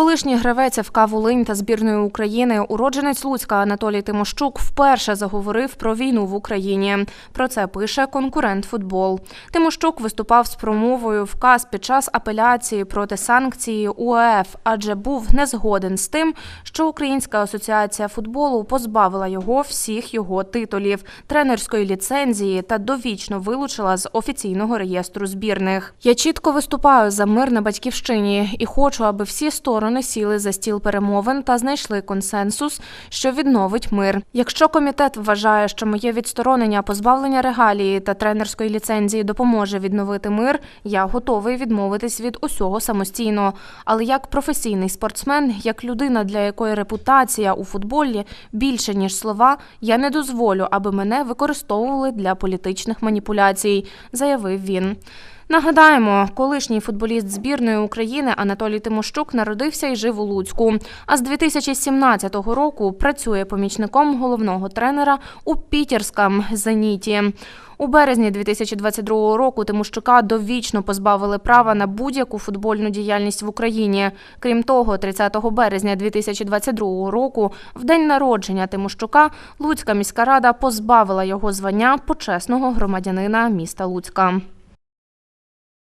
Колишній гравець ФК Волинь та збірної України, уродженець Луцька Анатолій Тимощук вперше заговорив про війну в Україні. Про це пише конкурент футбол. Тимощук виступав з промовою в КАС під час апеляції проти санкції УЕФ, адже був не згоден з тим, що Українська асоціація футболу позбавила його всіх його титулів, тренерської ліцензії та довічно вилучила з офіційного реєстру збірних. Я чітко виступаю за мир на батьківщині і хочу, аби всі сторони сіли за стіл перемовин та знайшли консенсус, що відновить мир. Якщо комітет вважає, що моє відсторонення, позбавлення регалії та тренерської ліцензії допоможе відновити мир, я готовий відмовитись від усього самостійно. Але як професійний спортсмен, як людина, для якої репутація у футболі більше ніж слова, я не дозволю, аби мене використовували для політичних маніпуляцій, заявив він. Нагадаємо, колишній футболіст збірної України Анатолій Тимощук народився і жив у Луцьку. А з 2017 року працює помічником головного тренера у Пітерському Зеніті. У березні 2022 року Тимощука довічно позбавили права на будь-яку футбольну діяльність в Україні. Крім того, 30 березня 2022 року, в день народження Тимощука, Луцька міська рада позбавила його звання почесного громадянина міста Луцька.